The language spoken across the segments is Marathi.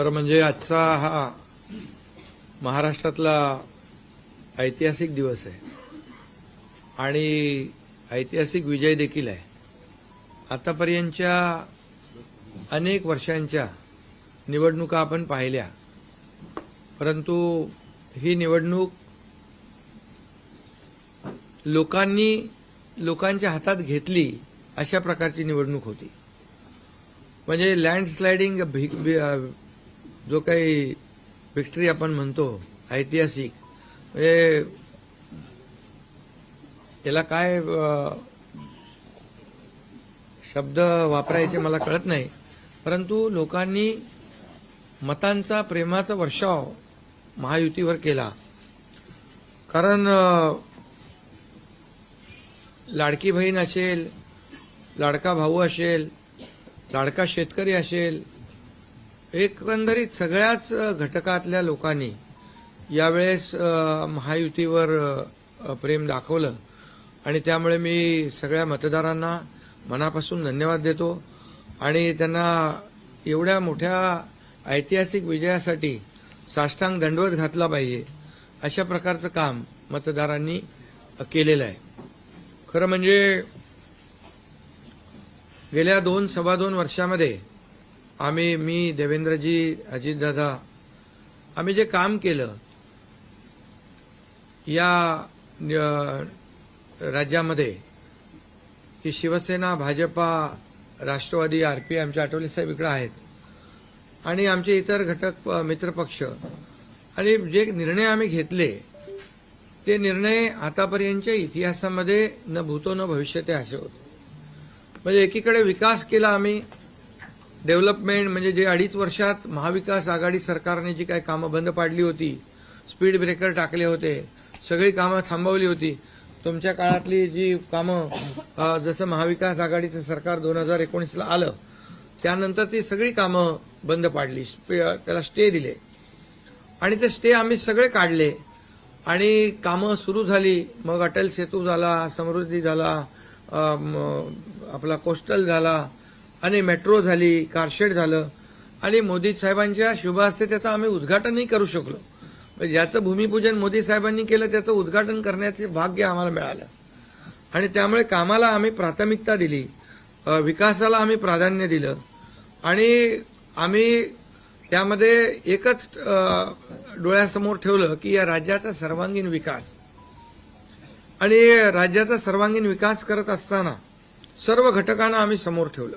खरं म्हणजे आजचा हा महाराष्ट्रातला ऐतिहासिक दिवस आहे. आणि ऐतिहासिक विजय देखील आहे. आतापर्यंतच्या अनेक वर्षांच्या निवडणुका आपण पाहिल्या. परंतु ही निवडणूक लोकांनी लोकांच्या हातात घेतली अशा प्रकारची निवडणूक होती. म्हणजे लँडस्लायडिंग जो काही विक्टरी आपण म्हणतो ऐतिहासिक म्हणजे याला काय शब्द वापरायचे मला कळत नाही. परंतु लोकांनी मतांचा प्रेमाचा वर्षाव महायुतीवर केला. कारण लाडकी बहीण असेल लाडका भाऊ असेल लाडका शेतकरी असेल एकंदरीत सगळ्याच घटकातल्या लोकांनी यावेळेस महायुतीवर प्रेम दाखवलं. आणि त्यामुळे मी सगळ्या मतदारांना मनापासून धन्यवाद देतो. आणि त्यांना एवढ्या मोठ्या ऐतिहासिक विजयासाठी साष्टांग दंडवत घातला पाहिजे अशा प्रकारचं काम मतदारांनी केलेलं आहे. खरं म्हणजे गेल्या दोन सव्वा दोन वर्षामध्ये आम्ही मी देवेंद्रजी अजितदादा आम्ही जे काम केलं या राज्यामध्ये की शिवसेना भाजपा राष्ट्रवादी आरपी आमचे आठवले साहेब इकडे आहेत आणि आमचे इतर घटक मित्रपक्ष आणि जे निर्णय आम्ही घेतले ते निर्णय आतापर्यंतच्या इतिहासामध्ये न भूतो न भविष्य ते असे होते. म्हणजे एकीकडे विकास केला आम्ही डेव्हलपमेंट म्हणजे जे अडीच वर्षात महाविकास आघाडी सरकारने जी काही कामं बंद पाडली होती स्पीड ब्रेकर टाकले होते सगळी कामं थांबवली होती तुमच्या काळातली जी कामं जसं महाविकास आघाडीचं सरकार दोन हजार एकोणीसला आलं त्यानंतर ती सगळी कामं बंद पाडली त्याला स्टे दिले. आणि ते स्टे आम्ही सगळे काढले. आणि कामं सुरू झाली मग अटल सेतू झाला समृद्धी झाला आपला कोस्टल झाला आणि मेट्रो झाली कारशेड झालं आणि मोदी साहेबांच्या शुभ हस्ते त्याचं आम्ही उद्घाटनही करू शकलो. म्हणजे ज्याचं भूमिपूजन मोदी साहेबांनी केलं त्याचं उद्घाटन करण्याचे भाग्य आम्हाला मिळालं. आणि त्यामुळे कामाला आम्ही प्राथमिकता दिली विकासाला आम्ही प्राधान्य दिलं आणि आम्ही त्यामध्ये एकच डोळ्यासमोर ठेवलं की या राज्याचा सर्वांगीण विकास. आणि राज्याचा सर्वांगीण विकास करत असताना सर्व घटकांना आम्ही समोर ठेवलं.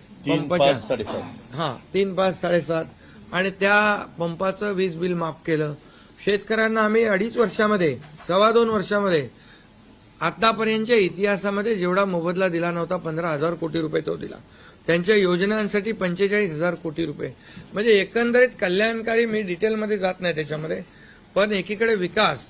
तीन पाच साडेसात. हा तीन पाच साडेसात. आणि त्या पंपाचं वीज बिल माफ केलं. शेतकऱ्यांना आम्ही अडीच वर्षामध्ये सव्वा दोन वर्षामध्ये आतापर्यंतच्या इतिहासामध्ये जेवढा मोबदला दिला नव्हता पंधरा हजार कोटी रुपये तो दिला. त्यांच्या योजनांसाठी पंचेचाळीस हजार कोटी रुपये. म्हणजे एकंदरीत कल्याणकारी मी डिटेलमध्ये जात नाही त्याच्यामध्ये पण एकीकडे विकास